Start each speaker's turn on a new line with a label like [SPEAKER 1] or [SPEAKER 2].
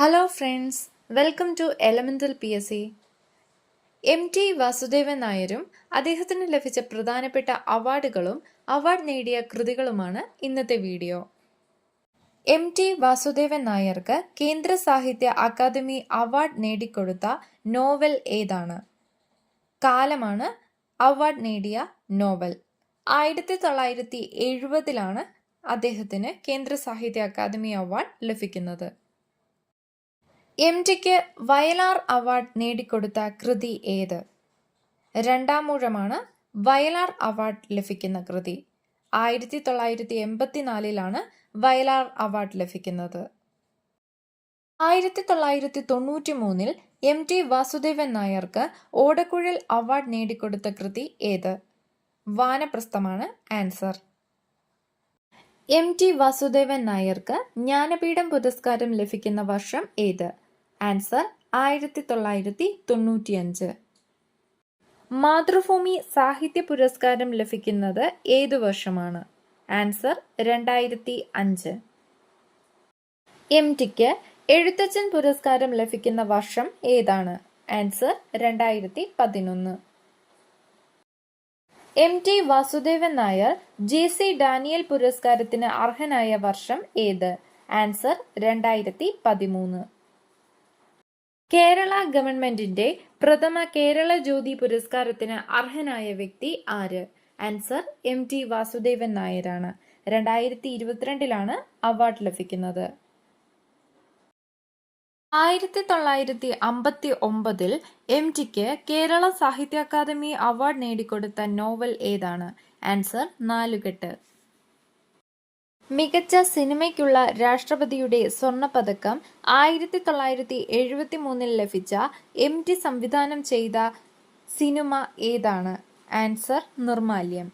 [SPEAKER 1] Hello friends welcome to elemental P S C M T Vasudevan നായരും അദ്ദേഹത്തിന് ലഭിച്ച പ്രധാനപ്പെട്ട അവാർഡുകളും അവാർഡ് നേടിയ കൃതികളുമാണ് ഇന്നത്തെ വീഡിയോ. എം ടി വാസുദേവൻ നായർക്ക് കേന്ദ്ര സാഹിത്യ അക്കാദമി അവാർഡ് നേടിക്കൊടുത്ത നോവൽ ഏതാണ്? കാലമാണ് അവാർഡ് നേടിയ നോവൽ. ആയിരത്തി തൊള്ളായിരത്തി എഴുപതിലാണ് അദ്ദേഹത്തിന് കേന്ദ്ര സാഹിത്യ അക്കാദമി അവാർഡ് ലഭിക്കുന്നത്. എം ടിക്ക് വയലാർ അവാർഡ് നേടിക്കൊടുത്ത കൃതി ഏത്? രണ്ടാം മൂഴമാണ് വയലാർ അവാർഡ് ലഭിക്കുന്ന കൃതി. ആയിരത്തി തൊള്ളായിരത്തി എൺപത്തിനാലിലാണ് വയലാർ അവാർഡ് ലഭിക്കുന്നത്. ആയിരത്തി തൊള്ളായിരത്തി തൊണ്ണൂറ്റി മൂന്നിൽ എം ടി വാസുദേവൻ നായർക്ക് ഓടക്കുഴൽ അവാർഡ് നേടിക്കൊടുത്ത കൃതി ഏത്? വാനപ്രസ്ഥമാണ് ആൻസർ. എം ടി വാസുദേവൻ നായർക്ക് ജ്ഞാനപീഠം പുരസ്കാരം ലഭിക്കുന്ന വർഷം ഏത്? ആൻസർ ആയിരത്തി തൊള്ളായിരത്തി തൊണ്ണൂറ്റിയഞ്ച് മാതൃഭൂമി സാഹിത്യ പുരസ്കാരം ലഭിക്കുന്നത് ഏതു വർഷമാണ്? ആൻസർ രണ്ടായിരത്തി അഞ്ച് എം ടിക്ക് എഴുത്തച്ഛൻ പുരസ്കാരം ലഭിക്കുന്ന വർഷം ഏതാണ്? ആൻസർ രണ്ടായിരത്തി പതിനൊന്ന് M T Vasudevan Nair J C Daniel പുരസ്കാരത്തിന് അർഹനായ വർഷം ഏത്? ആൻസർ രണ്ടായിരത്തി പതിമൂന്ന് കേരള ഗവൺമെന്റിന്റെ പ്രഥമ കേരള ജ്യോതി പുരസ്കാരത്തിന് അർഹനായ വ്യക്തി ആര്? ആൻസർ എം ടി വാസുദേവൻ നായരാണ്. രണ്ടായിരത്തി ഇരുപത്തിരണ്ടിലാണ് അവാർഡ് ലഭിക്കുന്നത്. ആയിരത്തി തൊള്ളായിരത്തി അമ്പത്തി ഒമ്പതിൽ എം ടിക്ക് കേരള സാഹിത്യ അക്കാദമി അവാർഡ് നേടിക്കൊടുത്ത നോവൽ ഏതാണ്? ആൻസർ നാലുകെട്ട്. മികച്ച സിനിമയ്ക്കുള്ള രാഷ്ട്രപതിയുടെ സ്വർണപതക്കം ആയിരത്തി തൊള്ളായിരത്തി എഴുപത്തി മൂന്നിൽ ലഭിച്ച എം ടി സംവിധാനം ചെയ്ത സിനിമ ഏതാണ്? ആൻസർ നിർമാല്യം.